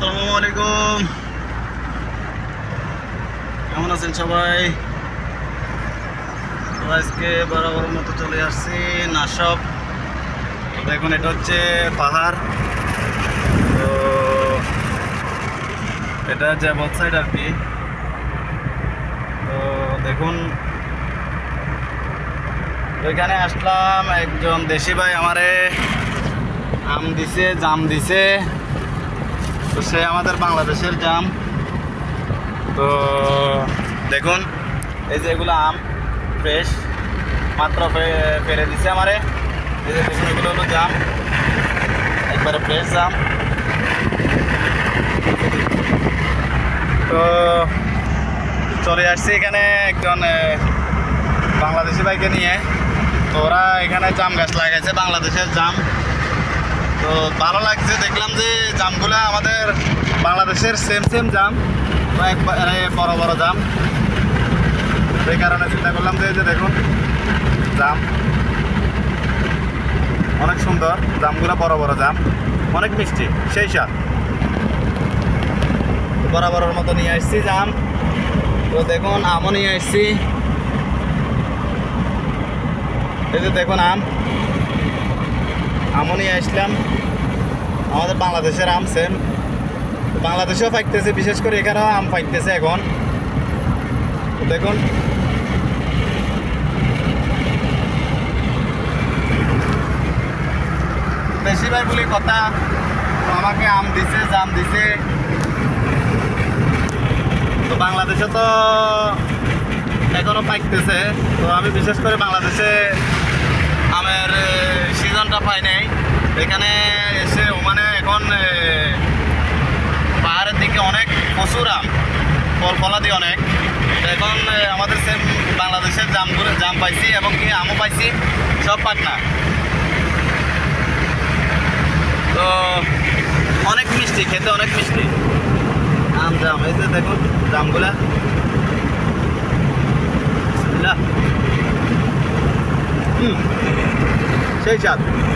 আসসালামু কেমন আছেন সবাই? আজকে বরাবর মতো চলে আসছি নাসব দেখুন, এটা হচ্ছে পাহাড়। তো এটা বোথ সাইড আর কি। তো দেখুন তো এখানে আসলাম, একজন দেশি ভাই আমারে আম দিছে, জাম দিছে। তো সে আমাদের বাংলাদেশের জাম। তো দেখুন, এই যে এগুলো আম ফ্রেশ মাত্র ফেলে দিছে আমারে। এই যে দেখুন, এগুলো হলো জাম। একবারে ফ্রেশ জাম। তো চলে আসছি এখানে একজন বাংলাদেশি বাইকে নিয়ে। তো ওরা এখানে জাম গাছ লাগাইছে, বাংলাদেশের জাম। তো ভালো লাগছে, দেখলাম যে জামগুলো আমাদের বাংলাদেশের সেম সেম জাম বড় বড় জাম। সেই কারণে চিন্তা করলাম যে যে দেখুন, জাম। অনেক সুন্দর, জামগুলো বড় বড় জাম। অনেক মিষ্টি, সেই তো বরাবরের মতো নিয়ে আসছি জাম। তো দেখুন, আমও নিয়ে আসছি। এই যে দেখুন আম। নিয়ে আসলাম। আমাদের বাংলাদেশের আম সেম। বাংলাদেশেও পাইতেছে, বিশেষ করে এখানেও আম পাইতেছে এখন। দেখুন। বেশি ভাই বলি কথা, আমাকে আম দিছে, জাম দিছে। তো বাংলাদেশে তো এখনও পাইতেছে। তো আমি বিশেষ করে বাংলাদেশে সিজনটা পাই নাই। এখানে এসে ওমানে এখন পাহাড়ের দিকে অনেক প্রচুর আম ফল ফলাদি অনেক। এখন আমাদের সেম বাংলাদেশের জামগুলো জাম পাইছি এবং কি আমও পাইছি, সব পাটনা। তো অনেক মিষ্টি, খেতে অনেক মিষ্টি। আম জাম, এই যে দেখুন জামগুলা। fechado.